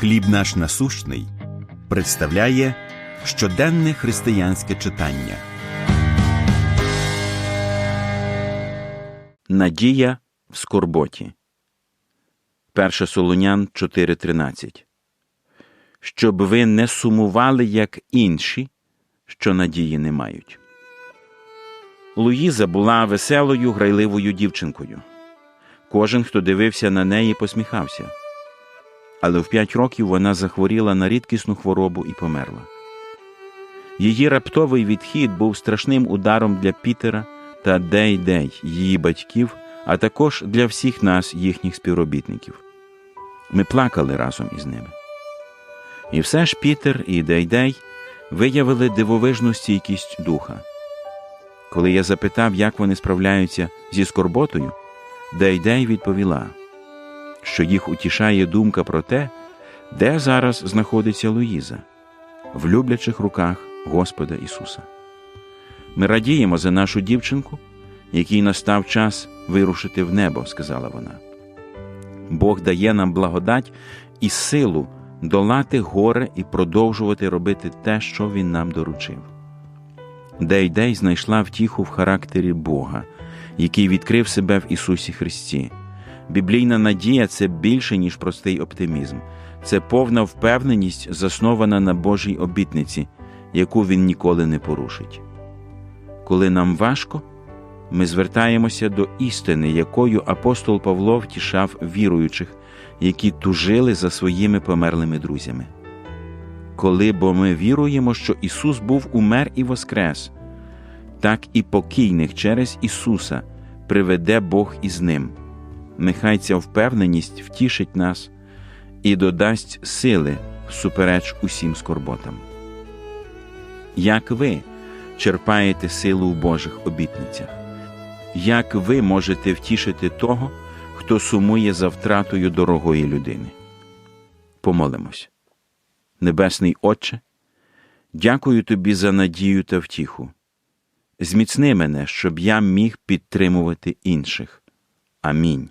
Хліб наш насущний представляє щоденне християнське читання. Надія в скорботі. 1 Солонян 4.13 Щоб ви не сумували, як інші, що надії не мають. Луїза була веселою, грайливою дівчинкою. Кожен, хто дивився на неї, посміхався. Але в п'ять років вона захворіла на рідкісну хворобу і померла. Її раптовий відхід був страшним ударом для Пітера та Дей-Дей, її батьків, а також для всіх нас, їхніх співробітників. Ми плакали разом із ними. І все ж Пітер і Дейдей виявили дивовижну стійкість духа. Коли я запитав, як вони справляються зі скорботою, Дейдей відповіла, що їх утішає думка про те, де зараз знаходиться Луїза, в люблячих руках Господа Ісуса. Ми радіємо за нашу дівчинку, якій настав час вирушити в небо, сказала вона. Бог дає нам благодать і силу долати горе і продовжувати робити те, що Він нам доручив. Дейдей знайшла втіху в характері Бога, який відкрив себе в Ісусі Христі. Біблійна надія це більше, ніж простий оптимізм, це повна впевненість, заснована на Божій обітниці, яку Він ніколи не порушить. Коли нам важко, ми звертаємося до істини, якою апостол Павло втішав віруючих, які тужили за своїми померлими друзями. Коли бо ми віруємо, що Ісус був умер і воскрес, так і покійних через Ісуса приведе Бог із ним. Нехай ця впевненість втішить нас і додасть сили всупереч усім скорботам. Як ви черпаєте силу в Божих обітницях? Як ви можете втішити того, хто сумує за втратою дорогої людини? Помолимось. Небесний Отче, дякую тобі за надію та втіху. Зміцни мене, щоб я міг підтримувати інших. Амінь.